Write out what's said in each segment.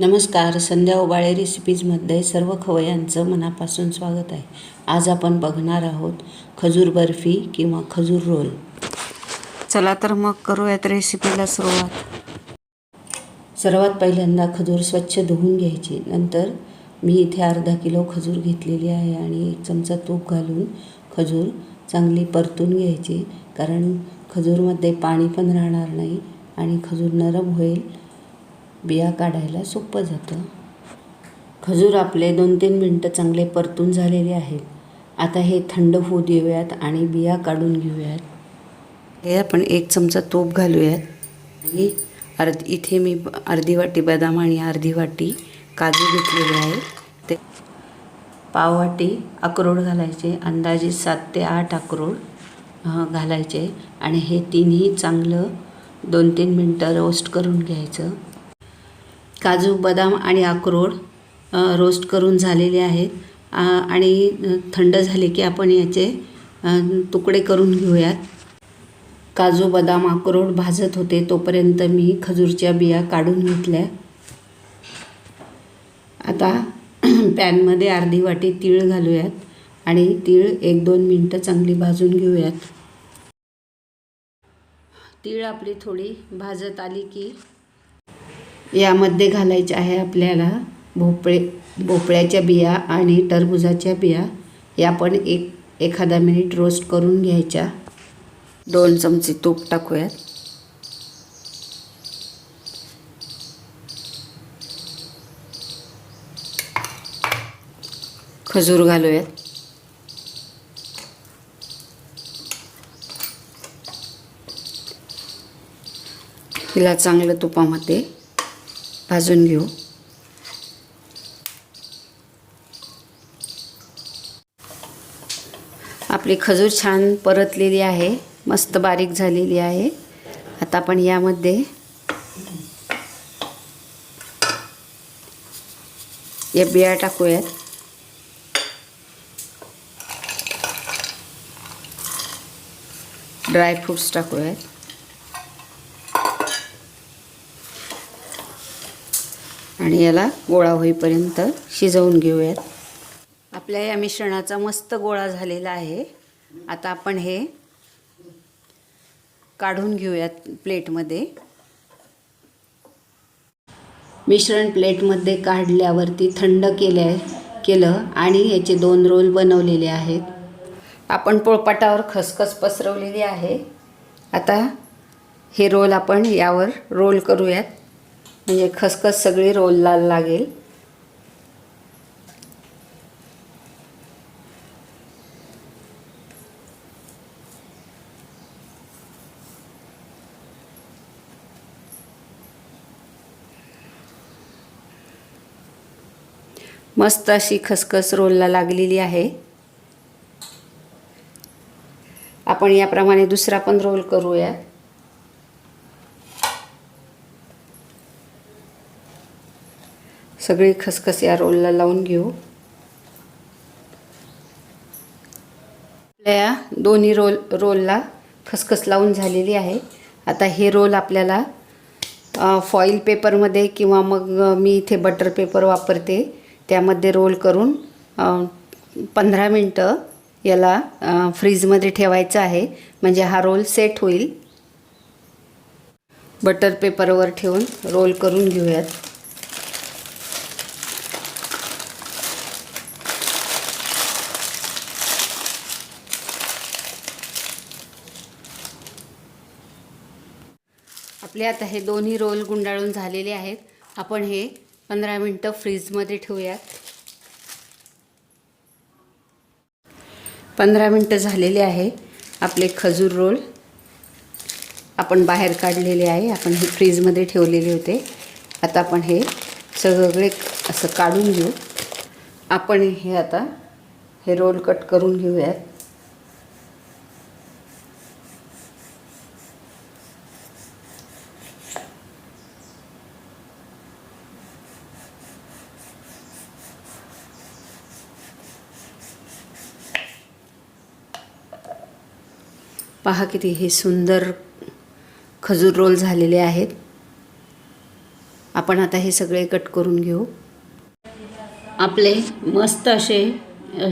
नमस्कार संध्या उबाळे रेसिपीजमध्ये सर्व खवयांचं मनापासून स्वागत आहे. आज आपण बघणार आहोत खजूर बर्फी किंवा खजूर रोल. चला तर मग करूयात रेसिपीला सुरुवात. सर्वात पहिल्यांदा खजूर स्वच्छ धुवून घ्यायची. नंतर मी इथे अर्धा किलो खजूर घेतलेली आहे आणि एक चमचा तूप घालून खजूर चांगली परतून घ्यायची. कारण खजूरमध्ये पाणी पण राहणार नाही आणि खजूर नरम होईल बिया काढायला सोपं जातं. खजूर आपले दोन तीन मिनटं चांगले परतून झालेले आहेत. आता हे थंड होऊ देऊयात आणि बिया काढून घेऊयात. हे आपण एक चमचा तूप घालूयात. आणि अर्ध इथे मी अर्धी वाटी बदाम आणि अर्धी वाटी काजू घेतलेले आहे. ते पाववाटी अक्रोड घालायचे अंदाजे सात ते आठ अक्रोड घालायचे. आणि हे तिन्ही चांगलं दोन तीन मिनटं रोस्ट करून घ्यायचं. काजू बदाम आणि अक्रोड रोस्ट करून झालेले आहेत. आणि थंड झाले की आपण याचे तुकडे करून घेऊयात. काजू बदाम अक्रोड भाजत होते तोपर्यंत मी खजूरच्या बिया काढून घेतल्या. आता पॅनमध्ये अर्धी वाटी तीळ घालूयात आणि तीळ एक दोन मिनटं चांगली भाजून घेऊयात. तीळ आपली थोडी भाजत आली की यामध्ये घालायचे आहे आपल्याला भोपळे भोपळ्याच्या बिया आणि टरबुजाच्या बिया. या पण एक एखादा मिनिट रोस्ट करून घ्यायच्या. दोन चमचे तूप टाकूयात. खजूर घालूयात. तिला चांगलं तुपामध्ये भाजून घेऊ. आपली खजूर छान परतलेली आहे मस्त बारीक झालेली आहे. आता आपण यामध्ये या बिया टाकूयात. ड्रायफ्रूट्स टाकूयात. आणि याला गोळा होईपर्यंत शिजवून घेऊयात. आपल्या या मिश्रणाचा मस्त गोळा झालेला आहे. आता आपण हे काढून घेऊयात प्लेटमध्ये. मिश्रण प्लेटमध्ये काढल्यावरती थंड केले केलं आणि याचे दोन रोल बनवलेले आहेत. आपण पोळपाटावर खसखस पसरवलेली आहे. आता हे रोल आपण यावर रोल करूयात. म्हणजे खसखस सगळी रोलला लागेल. मस्त अशी खसखस रोलला लागलेली आहे. आपण याप्रमाणे दुसरा पण रोल करूया. सगळी खसखस या रोलला लावून घेऊ. आपल्या या दोन्ही रोल रोलला खसखस लावून झालेली आहे. आता हे रोल आपल्याला फॉईल पेपरमध्ये किंवा मग मी इथे बटर पेपर वापरते. त्यामध्ये रोल करून पंधरा मिनटं याला फ्रीजमध्ये ठेवायचं आहे. म्हणजे हा रोल सेट होईल. बटर पेपरवर ठेवून रोल करून घेऊयात. आपले आता हे दोन्ही रोल गुंडाळून झालेले आहेत. आपण हे पंधरा मिनटं फ्रीजमध्ये ठेवूयात. पंधरा मिनटं झालेले आहे आपले खजूर रोल. आपण बाहेर काढलेले आहे. आपण हे फ्रीजमध्ये ठेवलेले होते. आता आपण हे सगळे असं काढून घेऊ. आपण हे आता हे रोल कट करून घेऊयात. पहा किती हे सुंदर खजूर रोल झालेले आहेत. आपण आता हे सगळे कट करून घेऊ. आपले मस्त असे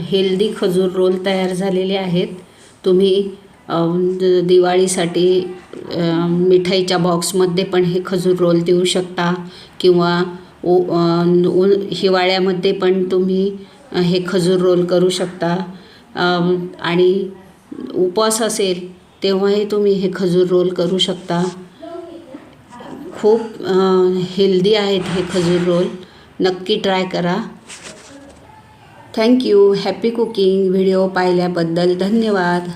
हेल्दी खजूर रोल तयार झालेले आहेत. तुम्ही दिवाळीसाठी मिठाईच्या बॉक्समध्ये पण हे खजूर रोल देऊ शकता किंवा उ ऊन हिवाळ्यामध्ये पण तुम्ही हे खजूर रोल करू शकता. आणि उपवास असेल तेव्हाही तुम्ही हे खजूर रोल करू शकता. खूप हेल्दी आहेत हे खजूर रोल. नक्की ट्राय करा. Thank you happy cooking. व्हिडिओ पाहिल्याबद्दल धन्यवाद.